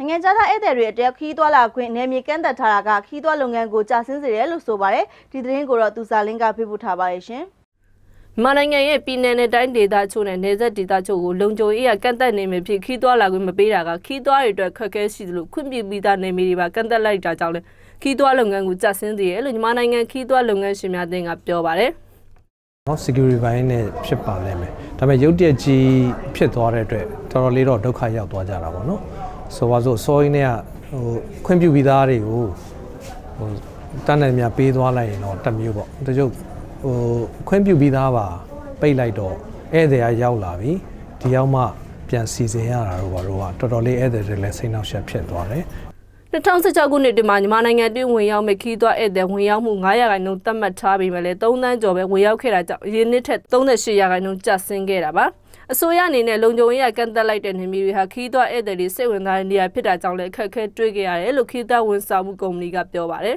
နိုင်ငံခြားသားဧည့်သည်တွေအတက်ခီးသွွာလာခွင့်နယ်မြေကန့်သက်ထားတာကခီးသွွာလုပ်ငန်းကိုကြာဆင်းစေတယ်လို့ဆိုပါတယ်ဒီသတင်းကိုတော့သူစာလင်းကဖေးပို့ထားပါတယ်ရှင်မြန်မာနိုင်ငံရဲ့ပြည်내နဲ့တိုင်းဒေသချို့နဲ့နယ်စပ်ဒေသချို့ကိုလုံခြုံရေးရကန့်သက်နေမြဖြစ်ခီးသွွာလာခွင့်မပေးတာကခီးသွွာတွေအတွက်ခက်ခဲရှိသလိုခွင့်ပြုပြီးသားနယ်မြေတွေပါကန့်သက်လိုက်တာကြောင့်လည်းခီးသွွာလုပ်ငန်းကိုကြာဆင်းစေရလို့မြန်မာနိုင်ငံခီးသွွာလုပ်ငန်းရှင်များအသင်းကပြောပါတယ်နော် security ဘိုင်းနဲ့ဖြစ်ပါလိမ့်မယ်ဒါပေမဲ့ရုတ်တရက်ကြီးဖြစ်သွားတဲ့အတွက်တော်တော်လေးတော့ဒုက္ခရောက်သွားကြတာပေါ့နော် ဆိုပါစို့စောရင်းနဲ့ကဟိုခွင့်ပြုပြီးသားတွေကိုဟိုတန်းနိုင်များပေးသွားလိုက်ရင်တော့တစ်မျိုးပေါ့တချို့ဟိုခွင့်ပြုပြီးသားပါပိတ်လိုက်တော့ဧည့်သည်ကရောက်လာပြီဒီရောက်မှပြန်စီစဉ်ရတာတော့ဘာလို့ကတော်တော်လေးဧည့်သည်တွေလည်းစိတ်နှောက်ယှက်ဖြစ်သွားတယ် 2016ခုနှစ်တည်းမှာမြန်မာနိုင်ငံတွင်းဝင်ရောက်မဲ့ခီးသွွာဧည့်သည်ဝင်ရောက်မှု900ရာခိုင်နှုန်းသတ်မှတ်ထားပြီးမှလည်း3တန်းကျော်ပဲဝင်ရောက်ခဲ့တာကြောင့်အရင်နှစ်ထက်38ရာခိုင်နှုန်းကျဆင်းခဲ့တာပါအစိုးရအနေနဲ့လုံခြုံရေးရကန့်သက်လိုက်တဲ့နေမျိုးတွေဟာခီးသွွာဧည့်သည်တွေစိတ်ဝင်စားတဲ့နေရာဖြစ်တာကြောင့်လည်းအခက်အခဲတွေ့ကြရတယ်လို့ခီးသွွာဝန်ဆောင်မှုကုမ္ပဏီကပြောပါတယ်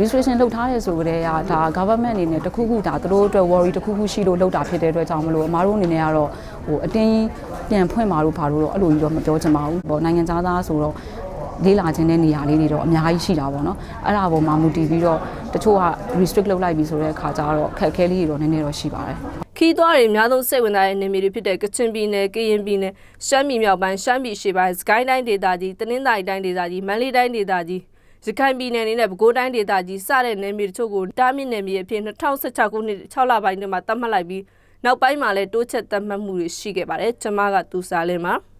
restriction လုပ်ထားရဲဆိုကြတဲ့ကဒါ government အနေနဲ့တခုခုဒါသူတို့အတွက် worry တခုခုရှိလို့လုပ်တာဖြစ်တဲ့အတွက်ကြောင့်မလို့အမားတို့အနေနဲ့ကတော့ဟိုအတင်းပြန်ဖွင့်มาလို့ဘာလို့တော့အဲ့လိုကြီးတော့မပြောချင်ပါဘူးပေါ့နိုင်ငံသားသားဆိုတော့ လေးလာခြင်းတဲ့နေရာလေးတွေတော့အများကြီးရှိတာပေါ့နော်အဲ့ဒါပေါ်မှာမူတည်ပြီးတော့တချို့က restrict လုပ်လိုက်ပြီဆိုတဲ့အခါကျတော့ခက်ခဲလေးတွေတော့နည်းနည်းတော့ရှိပါတယ်ခီးသွွားတွေအများဆုံးစိတ်ဝင်စားတဲ့နေမြေတွေဖြစ်တဲ့ကချင်ပြည်နယ်၊ကရင်ပြည်နယ်၊ရှမ်းပြည်မြောက်ပိုင်း၊ရှမ်းပြည်ရှေ့ပိုင်း၊စကိုင်းတိုင်းဒေသကြီး၊တနင်္သာရီတိုင်းဒေသကြီး၊မန္တလေးတိုင်းဒေသကြီးရခိုင်ပြည်နယ်နဲ့ပဲခူးတိုင်းဒေသကြီးစတဲ့နယ်မြေတချို့ကိုတားမြစ်နယ်မြေအဖြစ်2016ခုနှစ်6လပိုင်းတည်းမှာသတ်မှတ်လိုက်ပြီးနောက်ပိုင်းမှာလည်းတိုးချက်သတ်မှတ်မှုတွေရှိခဲ့ပါတယ်။ကျွန်မကသူစားလင်းပါ။